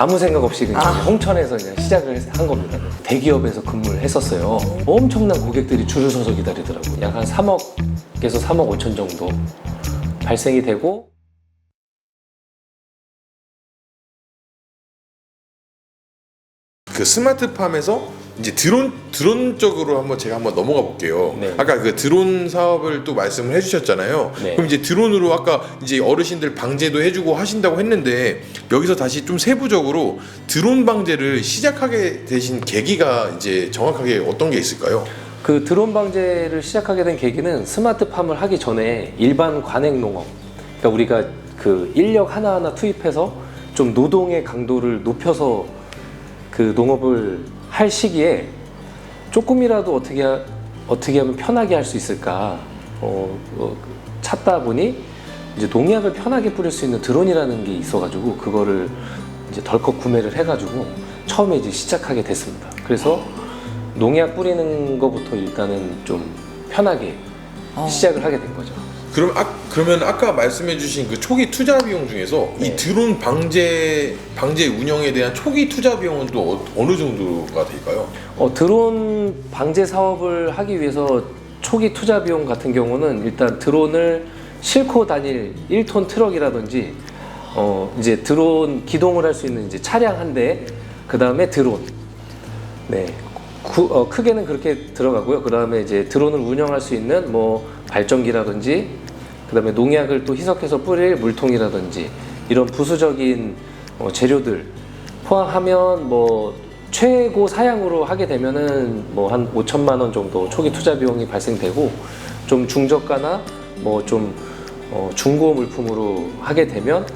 아무 생각 없이 그냥 아. 홍천에서 그냥 시작을 했- 한 겁니다. 대기업에서 근무를 했었어요. 엄청난 고객들이 줄을 서서 기다리더라고요. 약 한 3억에서 3억 5천 정도 발생이 되고 그 스마트팜에서 이제 드론 드론 쪽으로 한번 제가 한번 넘어가 볼게요. 네. 아까 그 드론 사업을 또 말씀을 해주셨잖아요. 네. 그럼 이제 드론으로 아까 이제 어르신들 방제도 해주고 하신다고 했는데 여기서 다시 좀 세부적으로 드론 방제를 시작하게 되신 계기가 이제 정확하게 어떤 게 있을까요? 그 드론 방제를 시작하게 된 계기는 스마트팜을 하기 전에 일반 관행 농업 그러니까 우리가 그 인력 하나 하나 투입해서 좀 노동의 강도를 높여서 그 농업을 할 시기에 조금이라도 어떻게 하- 어떻게 하면 편하게 할 수 있을까 어, 어, 찾다 보니 이제 농약을 편하게 뿌릴 수 있는 드론이라는 게 있어가지고 그거를 이제 덜컥 구매를 해가지고 처음에 이제 시작하게 됐습니다. 그래서 농약 뿌리는 것부터 일단은 좀 편하게 어. 시작을 하게 된 거죠. 그럼 아, 그러면 아까 말씀해주신 그 초기 투자 비용 중에서 네. 이 드론 방제 방제 운영에 대한 초기 투자 비용은 또 어- 어느 정도가 될까요? 어, 드론 방제 사업을 하기 위해서 초기 투자 비용 같은 경우는 일단 드론을 싣고 다닐 1톤 트럭이라든지 어, 이제 드론 기동을 할 수 있는 이제 차량 한 대, 그 다음에 드론. 네. 구- 어, 크게는 그렇게 들어가고요. 그 다음에 이제 드론을 운영할 수 있는 뭐 발전기라든지, 그 다음에 농약을 또 희석해서 뿌릴 물통이라든지 이런 부수적인 어, 재료들 포함하면 뭐 최고 사양으로 하게 되면은 뭐 한 5천만 원 정도 초기 투자 비용이 발생되고 좀 중저가나 뭐좀 어, 중고 물품으로 하게 되면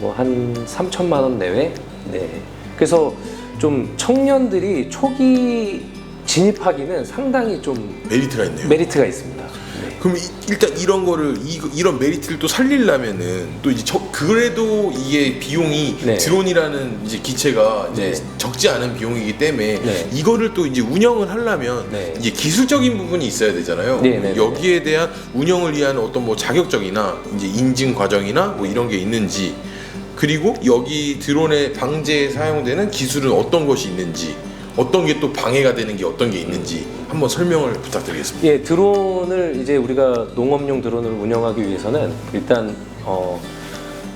뭐 한 3천만 원 내외. 네. 그래서 좀 청년들이 초기 진입하기는 상당히 좀 메리트가 있네요. 메리트가 있습니다. 네. 그럼 이- 일단 이런 거를 이, 이런 메리트를 또 살리려면은 또 이제 저, 그래도 이게 비용이 네. 드론이라는 이제 기체가 이제 네. 적지 않은 비용이기 때문에 네. 이거를 또 이제 운영을 하려면 네. 이제 기술적인 부분이 있어야 되잖아요. 네, 네, 네. 여기에 대한 운영을 위한 어떤 뭐 자격증이나 이제 인증 과정이나 뭐 이런 게 있는지 그리고 여기 드론의 방제에 사용되는 기술은 어떤 것이 있는지 어떤 게 또 방해가 되는 게 어떤 게 있는지 한번 설명을 부탁드리겠습니다. 예, 드론을 이제 우리가 농업용 드론을 운영하기 위해서는 일단 어,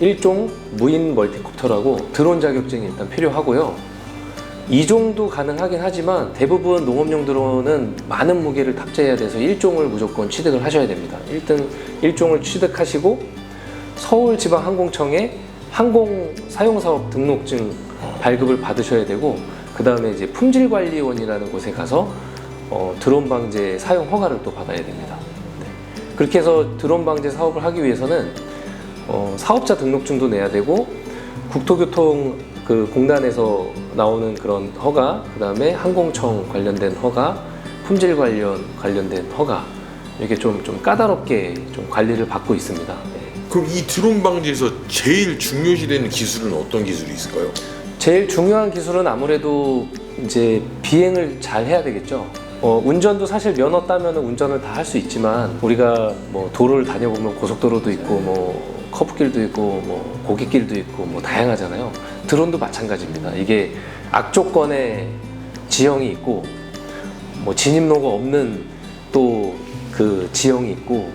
일종 무인 멀티콥터라고 드론 자격증이 일단 필요하고요. 이종도 가능하긴 하지만 대부분 농업용 드론은 많은 무게를 탑재해야 돼서 일종을 무조건 취득을 하셔야 됩니다. 일단 일종을 취득하시고 서울지방항공청에 항공 사용사업 등록증 발급을 받으셔야 되고 그 다음에 이제 품질관리원이라는 곳에 가서 어, 드론 방제 사용 허가를 또 받아야 됩니다. 네. 그렇게 해서 드론 방제 사업을 하기 위해서는 어, 사업자 등록증도 내야 되고 국토교통 그 공단에서 나오는 그런 허가, 그 다음에 항공청 관련된 허가, 품질 관련 관련된 허가 이렇게 좀, 좀 까다롭게 좀 관리를 받고 있습니다. 네. 그럼 이 드론 방지에서 제일 중요시되는 기술은 어떤 기술이 있을까요? 제일 중요한 기술은 아무래도 이제 비행을 잘 해야 되겠죠. 어, 운전도 사실 면허 따면 운전을 다 할 수 있지만 우리가 뭐 도로를 다녀보면 고속도로도 있고 뭐 커브길도 있고 뭐 고깃길도 있고 뭐 다양하잖아요. 드론도 마찬가지입니다. 이게 악조건의 지형이 있고 뭐 진입로가 없는 또 그 지형이 있고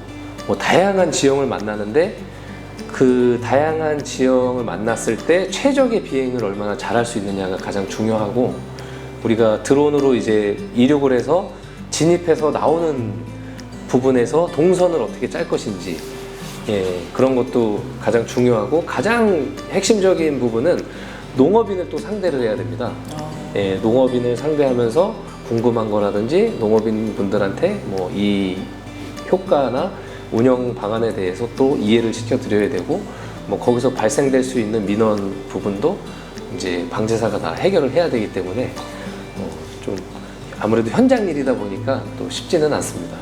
뭐 다양한 지형을 만나는데 그 다양한 지형을 만났을 때 최적의 비행을 얼마나 잘할 수 있느냐가 가장 중요하고 우리가 드론으로 이제 이륙을 해서 진입해서 나오는 부분에서 동선을 어떻게 짤 것인지 예, 그런 것도 가장 중요하고 가장 핵심적인 부분은 농업인을 또 상대를 해야 됩니다. 예, 농업인을 상대하면서 궁금한 거라든지 농업인 분들한테 뭐 이 효과나 운영 방안에 대해서 또 이해를 시켜 드려야 되고 뭐 거기서 발생될 수 있는 민원 부분도 이제 방제사가 다 해결을 해야 되기 때문에 어, 좀 아무래도 현장 일이다 보니까 또 쉽지는 않습니다.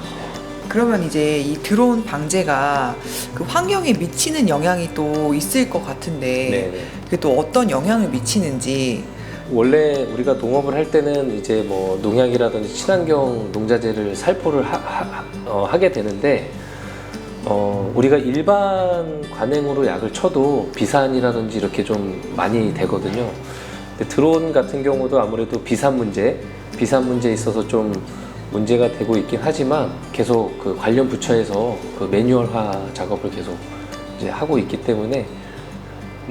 그러면 이제 이 드론 방제가 그 환경에 미치는 영향이 또 있을 것 같은데 네네. 그게 또 어떤 영향을 미치는지 원래 우리가 농업을 할 때는 이제 뭐 농약이라든지 친환경 농자재를 살포를 하, 게 되는데 어, 우리가 일반 관행으로 약을 쳐도 비산이라든지 이렇게 좀 많이 되거든요. 드론 같은 경우도 아무래도 비산 문제, 비산 문제에 있어서 좀 문제가 되고 있긴 하지만 계속 그 관련 부처에서 그 매뉴얼화 작업을 계속 이제 하고 있기 때문에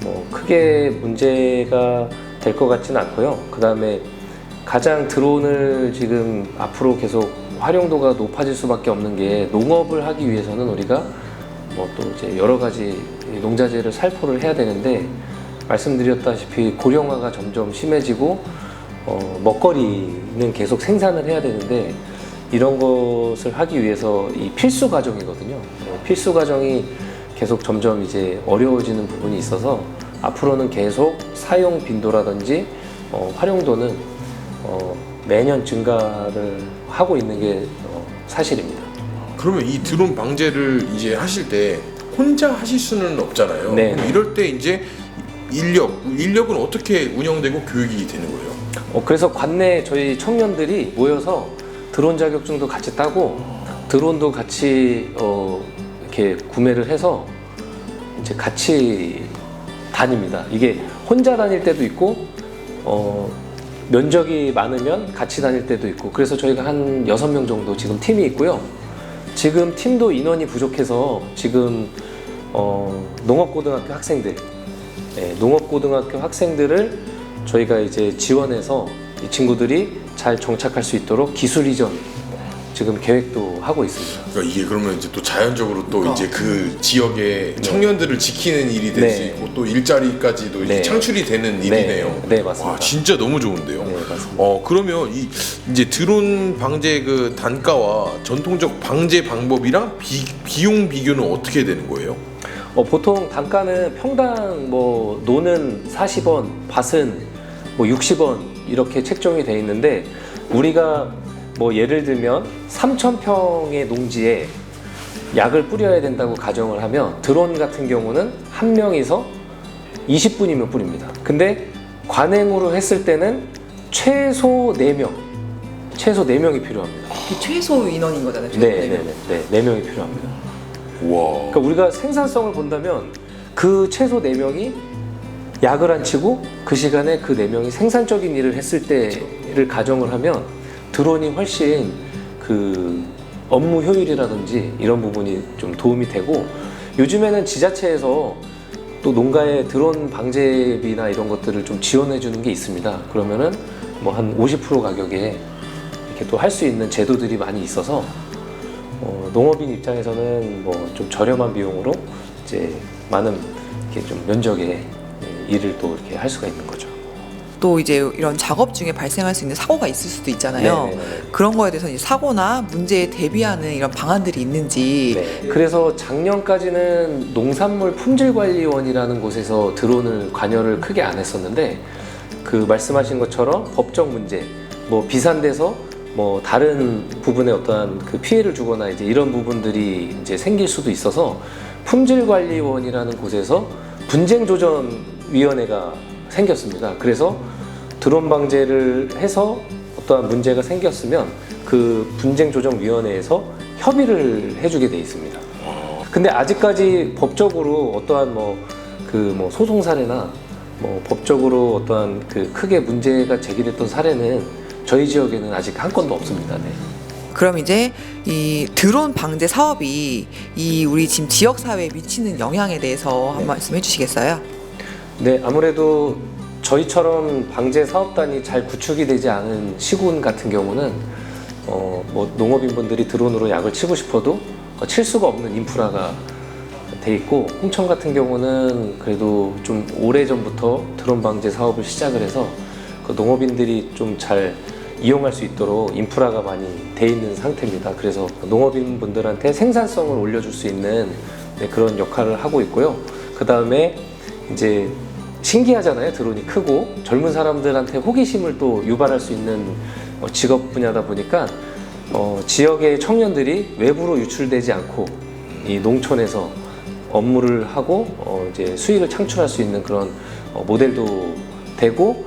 뭐 크게 문제가 될 것 같지는 않고요. 그 다음에 가장 드론을 지금 앞으로 계속 활용도가 높아질 수밖에 없는 게 농업을 하기 위해서는 우리가 뭐 또 이제 여러 가지 농자재를 살포를 해야 되는데 말씀드렸다시피 고령화가 점점 심해지고 어, 먹거리는 계속 생산을 해야 되는데 이런 것을 하기 위해서 이 필수 과정이거든요. 어, 필수 과정이 계속 점점 이제 어려워지는 부분이 있어서 앞으로는 계속 사용 빈도라든지 어, 활용도는 어, 매년 증가를 하고 있는 게 어, 사실입니다. 그러면 이 드론 방제를 이제 하실 때 혼자 하실 수는 없잖아요. 네. 이럴 때 이제 인력, 인력은 어떻게 운영되고 교육이 되는 거예요? 어, 그래서 관내 저희 청년들이 모여서 드론 자격증도 같이 따고 드론도 같이 어, 이렇게 구매를 해서 이제 같이 다닙니다. 이게 혼자 다닐 때도 있고 어, 면적이 많으면 같이 다닐 때도 있고 그래서 저희가 한 여섯 명 정도 지금 팀이 있고요. 지금 팀도 인원이 부족해서 지금 어, 농업고등학교 학생들 예, 농업고등학교 학생들을 저희가 이제 지원해서 이 친구들이 잘 정착할 수 있도록 기술 이전 지금 계획도 하고 있습니다. 그러니까 이게 그러면 이제 또 자연적으로 또 그러니까. 이제 그 지역의 청년들을 지키는 일이 될수 네. 있고 또 일자리까지도 이렇게 네. 창출이 되는 일이네요. 네, 맞습니다. 와 진짜 너무 좋은데요. 네, 맞습니다. 어 그러면 이 이제 드론 방제 그 단가와 전통적 방제 방법이랑 비, 비용 비교는 어떻게 되는 거예요? 어, 보통 단가는 평당 뭐 노는 40원, 밭은 뭐 60원 이렇게 책정이 돼 있는데 우리가 뭐 예를 들면 3,000평의 농지에 약을 뿌려야 된다고 가정을 하면 드론 같은 경우는 한 명이서 20분이면 뿌립니다. 근데 관행으로 했을 때는 최소 4명, 최소 4명이 필요합니다. 이 최소 인원인 거잖아요. 최소 네, 네 네, 명. 네, 네, 4명이 필요합니다. 와. 그러니까 우리가 생산성을 본다면 그 최소 4명이 약을 안 치고 그 시간에 그 4명이 생산적인 일을 했을 때를 가정을 하면 드론이 훨씬 그 업무 효율이라든지 이런 부분이 좀 도움이 되고 요즘에는 지자체에서 또 농가에 드론 방제비나 이런 것들을 좀 지원해 주는 게 있습니다. 그러면은 뭐 한 50% 가격에 이렇게 또 할 수 있는 제도들이 많이 있어서 어, 농업인 입장에서는 뭐 좀 저렴한 비용으로 이제 많은 이렇게 좀 면적의 예, 일을 또 이렇게 할 수가 있는 거죠. 또 이제 이런 작업 중에 발생할 수 있는 사고가 있을 수도 있잖아요. 네네네. 그런 거에 대해서 사고나 문제에 대비하는 이런 방안들이 있는지 네. 그래서 작년까지는 농산물 품질관리원이라는 곳에서 드론을 관여를 크게 안 했었는데 그 말씀하신 것처럼 법적 문제, 뭐 비산돼서 뭐 다른 부분에 어떠한 그 피해를 주거나 이제 이런 부분들이 이제 생길 수도 있어서 품질관리원이라는 곳에서 분쟁조정위원회가 생겼습니다. 그래서 드론 방제를 해서 어떠한 문제가 생겼으면 그 분쟁조정위원회에서 협의를 해주게 돼 있습니다. 근데 아직까지 법적으로 어떠한 뭐 그 뭐 소송 사례나 뭐 법적으로 어떠한 그 크게 문제가 제기됐던 사례는 저희 지역에는 아직 한 건도 없습니다. 네. 그럼 이제 이 드론 방제 사업이 이 우리 지금 지역 사회에 미치는 영향에 대해서 한 네. 말씀 해주시겠어요? 네, 아무래도 저희처럼 방제 사업단이 잘 구축이 되지 않은 시군 같은 경우는 어, 뭐 농업인분들이 드론으로 약을 치고 싶어도 어, 칠 수가 없는 인프라가 돼 있고 홍천 같은 경우는 그래도 좀 오래 전부터 드론 방제 사업을 시작을 해서 그 농업인들이 좀 잘 이용할 수 있도록 인프라가 많이 돼 있는 상태입니다. 그래서 농업인 분들한테 생산성을 올려줄 수 있는 네, 그런 역할을 하고 있고요. 그 다음에 이제 신기하잖아요. 드론이 크고 젊은 사람들한테 호기심을 또 유발할 수 있는 어, 직업 분야다 보니까 어, 지역의 청년들이 외부로 유출되지 않고 이 농촌에서 업무를 하고 어, 이제 수익을 창출할 수 있는 그런 어, 모델도 되고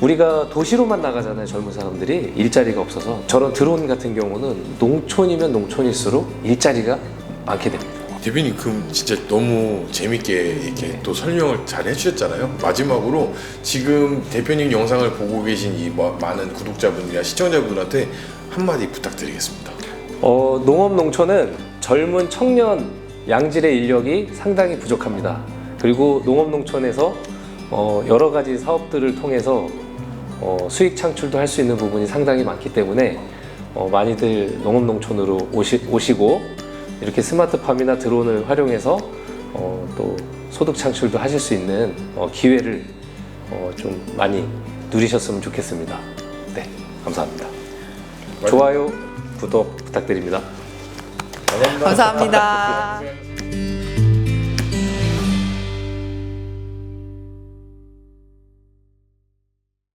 우리가 도시로만 나가잖아요 젊은 사람들이 일자리가 없어서 저런 드론 같은 경우는 농촌이면 농촌일수록 일자리가 많게 됩니다. 대표님 그 진짜 너무 재밌게 이렇게 또 설명을 잘 해주셨잖아요. 마지막으로 지금 대표님 영상을 보고 계신 이 뭐- 많은 구독자분이나 시청자분한테 한마디 부탁드리겠습니다. 어, 농업 농촌은 젊은 청년 양질의 인력이 상당히 부족합니다. 그리고 농업 농촌에서 어, 여러 가지 사업들을 통해서 어, 수익 창출도 할 수 있는 부분이 상당히 많기 때문에 어, 많이들 농업 농촌으로 오시, 오시고 이렇게 스마트팜이나 드론을 활용해서 어, 또 소득 창출도 하실 수 있는 어, 기회를 어, 좀 많이 누리셨으면 좋겠습니다. 네, 감사합니다. 좋아요, 구독 부탁드립니다. 감사합니다. 감사합니다.